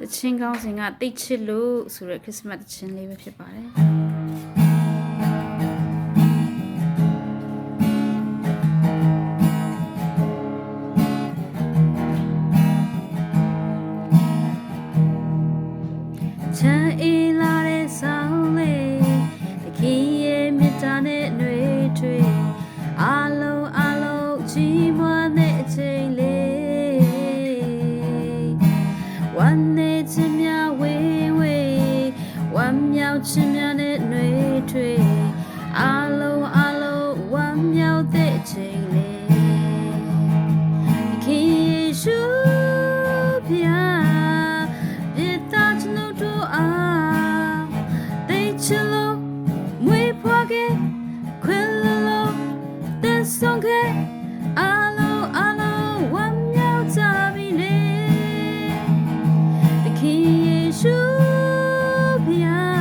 တချင်းကောင်းစဉ်ကတိတ်ချစ်လို့ဆိုတဲ့ခရစ်စမတ်တချင်းလေးပဲဖြစ်ပါတယ်ချမ်းအေးလာတဲ့ဆောင်းလေးတခင်ရဲ့မေတ္တာနဲ့နှွေးထွေးအလုံးအလုံးကြီးမွား မ်းနေခြင်းများဝေးဝေးဝမ်းမြောက်ခြင်းများနဲ့နှွေထွေအာလုံးအာလုံးဝမ်းမြောက်တဲ့ချိန်လေးခေရှုပြပြတာချနုတို့အားသိချလို့မွေးဖွားခဲ့ခွေလို့တဲ့ဆုံးခဲ့ 呀